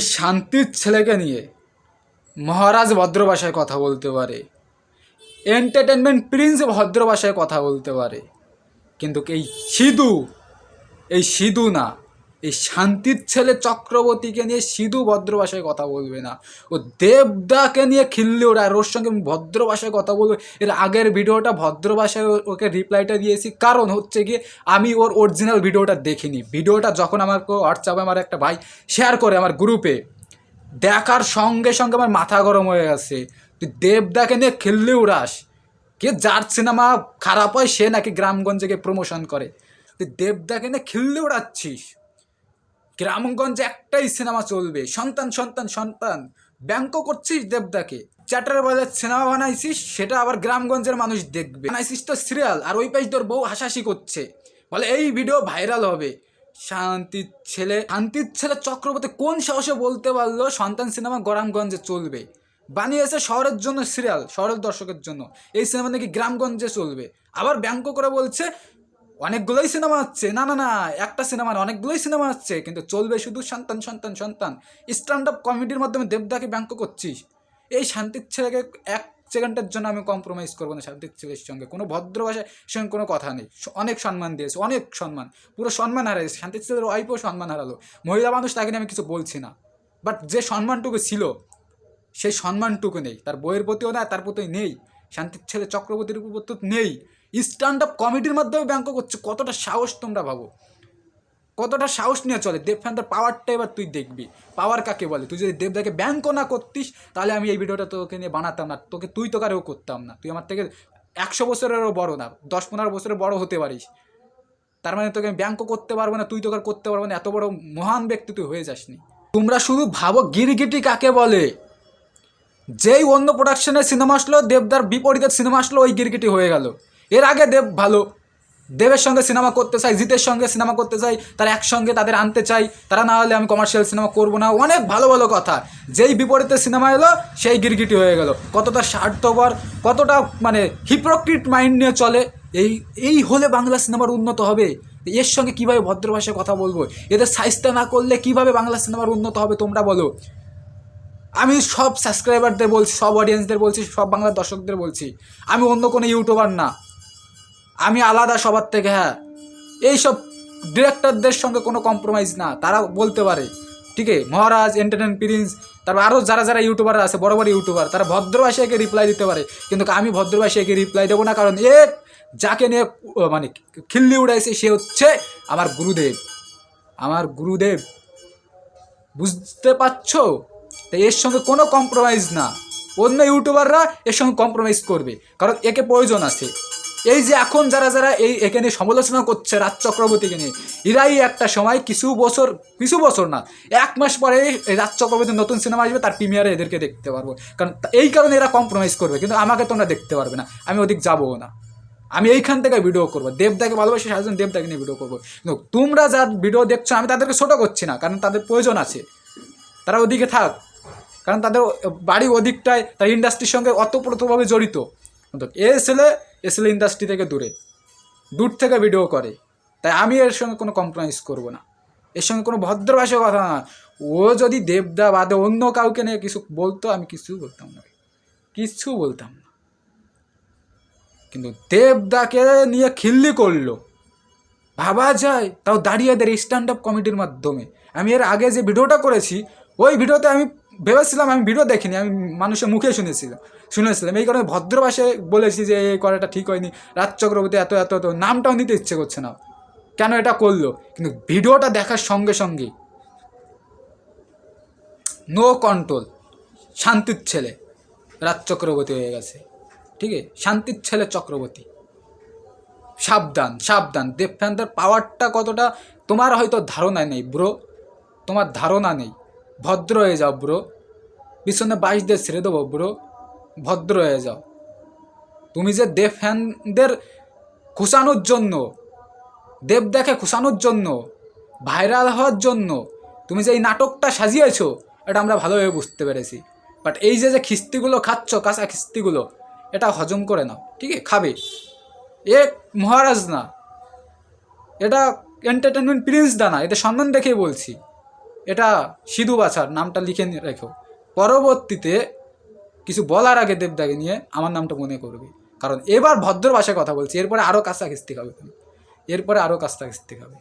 শান্তির ছেলেকে নিয়ে মহারাজ ভদ্র ভাষায় কথা বলতে পারে। এন্টারটেনমেন্ট প্রিন্স ভদ্র ভাষায় কথা বলতে পারে। কিন্তু এই সিধু এই সিধু না। এই শান্তির ছেলে চক্রবর্তীকে নিয়ে সিধু ভদ্র ভাষায় কথা বলবে না। ও দেবদাকে নিয়ে খিল্লি ওরা ওর সঙ্গে ভদ্র ভাষায় কথা বলবে। এর আগের ভিডিওটা ভদ্র ভাষায় ওকে রিপ্লাইটা দিয়েছি। কারণ হচ্ছে গিয়ে আমি ওর অরিজিনাল ভিডিওটা দেখিনি। ভিডিওটা যখন আমার হোয়াটসঅ্যাপে আমার একটা ভাই শেয়ার করে আমার গ্রুপে দেখার সঙ্গে সঙ্গে আমার মাথা গরম হয়ে গেছে। তুই দেবদাকে নিয়ে খেললে উড়াস কে যার সিনেমা খারাপ হয়, সে নাকি গ্রামগঞ্জে গিয়ে প্রমোশন করে। তুই দেবদাকে নিয়ে খেললে উড়াচ্ছিস গ্রামগঞ্জে একটাই সিনেমা চলবে। সন্তান সন্তান সন্তান। ব্যাংকও করছিস দেবদাকে। চ্যাটার বলে সিনেমা বানাইছিস, সেটা আবার গ্রামগঞ্জের মানুষ দেখবে। বানাইছিস তো সিরিয়াল, আর ওই পাশ তোর বউ হাসাহাসি করছে। বলে এই ভিডিও ভাইরাল হবে। শান্তির ছেলে শান্তির ছেলে চক্রবর্তী কোন সাহসে বলতে পারল সন্তান সিনেমা গ্রামগঞ্জে চলবে? বানিয়েছে শহরের জন্য সিরিয়াল, শহরের দর্শকের জন্য। এই সিনেমা নাকি গ্রামগঞ্জে চলবে? আবার ব্যাংক করে বলছে অনেকগুলোই সিনেমা হচ্ছে। না না না, একটা সিনেমার অনেকগুলোই সিনেমা হচ্ছে, কিন্তু চলবে শুধু সন্তান সন্তান সন্তান। স্ট্যান্ড আপ কমেডির মাধ্যমে দেবদাকে ব্যাংক করছিস? এই শান্তির ছেলেকে এক সেকেন্ডের জন্য আমি কম্প্রোমাইজ করব না শান্তির ছেলের সঙ্গে। কোনো ভদ্র ভাষায় সঙ্গে কোনো কথা নেই। অনেক সম্মান দিয়েছে, অনেক সম্মান। পুরো সম্মান হারাইছে। শান্তির ছেলের ওয়াইফও সম্মান হারালো। মহিলা মানুষ তাকে নিয়ে আমি কিছু বলছি না। বাট যে সম্মানটুকু ছিল, সেই সম্মানটুকু নেই। তার বইয়ের প্রতিও না, তার প্রতি নেই। শান্তির ছেলে চক্রবর্তীর উপর তো নেই। স্ট্যান্ড আপ কমেডির মাধ্যমে ব্যাংক করছে। কতটা সাহস তোমরা ভাবো? কতটা সাহস নিয়ে চলে? দেব ফ্যানদের পাওয়ারটা এবার তুই দেখবি। পাওয়ার কাকে বলে? তুই যদি দেবদাকে ব্যাংকও না করতিস, তাহলে আমি এই ভিডিওটা তোকে নিয়ে বানাতাম না। তোকে তুই তো কারেও করতাম না। তুই আমার থেকে একশো বছরেরও বড় না, দশ পনেরো বছরের বড় হতে পারিস। তার মানে তোকে আমি ব্যাংকও করতে পারব না, তুই তোকে করতে পারব না। এত বড় মহান ব্যক্তি তুই হয়ে যাসনি। তোমরা শুধু ভাবো গিরগিটি কাকে বলে। যেই অন্য প্রোডাকশনের সিনেমা আসলো, দেবদার বিপরীতের সিনেমা আসলো, ওই গিরগিটি হয়ে গেল। এর আগে দেব ভালো। দেবের সঙ্গে সিনেমা করতে চাই, জিতের সঙ্গে সিনেমা করতে চাই, তারা একসঙ্গে তাদের আনতে চাই, তারা না হলে আমি কমার্শিয়াল সিনেমা করব না। অনেক ভালো ভালো কথা। যেই বিপরীতে সিনেমা এলো, সেই গিরগিটি হয়ে গেল। কতটা স্বার্থপর, কতটা মানে হিপ্রোক্রিট মাইন্ড নিয়ে চলে। এই এই হলে বাংলা সিনেমার উন্নত হবে। এর সঙ্গে কীভাবে ভদ্র ভাষায় কথা বলব? এদের সাইজটা না করলে কীভাবে বাংলা সিনেমার উন্নত হবে তোমরা বলো। আমি সব সাবস্ক্রাইবারদের বলছি, সব অডিয়েন্সদের বলছি, সব বাংলার দর্শকদের বলছি। আমি অন্য কোনো ইউটিউবার না। আমি আলাদা সবার থেকে হ্যাঁ। এইসব ডিরেক্টরদের সঙ্গে কোনো কম্প্রোমাইজ না, তারা বলতে পারে। ঠিক আছে, মহারাজ এন্টারটেন প্রিন্স তারপর আরও যারা যারা ইউটিউবার আছে, বড় বড় ইউটিউবার তারা ভদ্র ভাষায় একে রিপ্লাই দিতে পারে। কিন্তু আমি ভদ্র ভাষায় একে রিপ্লাই দেবো না, কারণ এ যাকে নিয়ে মানে খিল্লি উড়াইছে, সে হচ্ছে আমার গুরুদেব। আমার গুরুদেব। বুঝতে পারছ? তাই এর সঙ্গে কোনো কম্প্রোমাইজ না। অন্য ইউটিউবাররা এর সঙ্গে কম্প্রোমাইজ করবে, কারণ একে প্রয়োজন আছে। এই যে এখন যারা যারা এই এখানে সমালোচনা করছে রাজ চক্রবর্তীকে নিয়ে, এরাই একটা সময় কিছু বছর কিছু বছর না, এক মাস পরে রাজ চক্রবর্তীর নতুন সিনেমা আসবে, তার প্রিমিয়ারে এদেরকে দেখতে পারব। কারণ এই কারণে এরা কম্প্রোমাইজ করবে, কিন্তু আমাকে তোমরা দেখতে পারবে না, আমি ওদিক যাব না। আমি এইখান থেকে ভিডিও করব, দেবদাকে ভালোবাসি সারাজন দেবদাকে নিয়ে ভিডিও করব। কিন্তু তোমরা যার ভিডিও দেখছ, আমি তাদেরকে ছোটো করছি না, কারণ তাদের প্রয়োজন আছে। তারা ওদিকে থাক, কারণ তাদের বাড়ি ওদিকটায়, তার ইন্ডাস্ট্রির সঙ্গে অতপ্রতভাবে জড়িত। কিন্তু এ ছেলে এ ইন্ডাস্ট্রি থেকে দূরে। দূর থেকে ভিডিও করে। তাই আমি এর সঙ্গে কোনো কম্প্রোমাইজ করব না। এর সঙ্গে কোনো ভদ্র কথা না। ও যদি দেবদা বাদে অন্য কাউকে নিয়ে কিছু বলতো, আমি কিছু বলতাম না। কিছু বলতাম না। কিন্তু দেবদাকে নিয়ে খিল্লি করল। ভাবা যায়, তাও দাঁড়িয়ে দাঁড়িয়ে স্ট্যান্ড আপ কমেডির মাধ্যমে। আমি এর আগে যে ভিডিওটা করেছি, ওই ভিডিওতে আমি ভেবেছিলাম, আমি ভিডিও দেখিনি, আমি মানুষের মুখে শুনেছিলাম শুনেছিলাম। এই কারণে ভদ্র ভাষায় বলেছি যে, এই করাটা ঠিক হয়নি, রাজ চক্রবর্তী এত এত এত, নামটাও নিতে ইচ্ছে করছে না। কেন এটা করল? কিন্তু ভিডিওটা দেখার সঙ্গে সঙ্গে নো কন্ট্রোল শান্তির ছেলে রাজ চক্রবর্তী হয়ে গেছে। ঠিক আছে? শান্তির ছেলে চক্রবর্তী। সাবধান সাবধান। দেবফ্যানদের পাওয়ারটা কতটা, তোমার হয়তো ধারণা নেই ব্রো তোমার ধারণা নেই। ভদ্র হয়ে যাও ব্রো। পিছনে বাইশ দিয়ে ছেড়ে দেবো ব্রো। ভদ্র হয়ে যাও। তুমি যে দেব ফ্যানদের খুশানোর জন্য দেব দেখে খুশানোর জন্য, ভাইরাল হওয়ার জন্য তুমি যে এই নাটকটা সাজিয়েছো, এটা আমরা ভালোভাবে বুঝতে পেরেছি। বাট এই যে যে খিস্তিগুলো খাচ্ছ, কাঁচা খিস্তিগুলো, এটা হজম করে নাও, ঠিক আছে? খাবে। এ মহারাজ না, এটা এন্টারটেনমেন্ট প্রিন্স দা না এটা সম্মান দেখেই বলছি। এটা সিধু বাছার নামটা লিখে রেখো। পরবর্তীতে কিছু বলার আগে দেবদাকে নিয়ে আমার নামটা মনে করবে। কারণ এবার ভদ্র ভাষায় কথা বলছি, এরপরে আরও কাস্তা কিস্তি খাবে তুমি। এরপরে আরও কাস্তা কিস্তি খাবে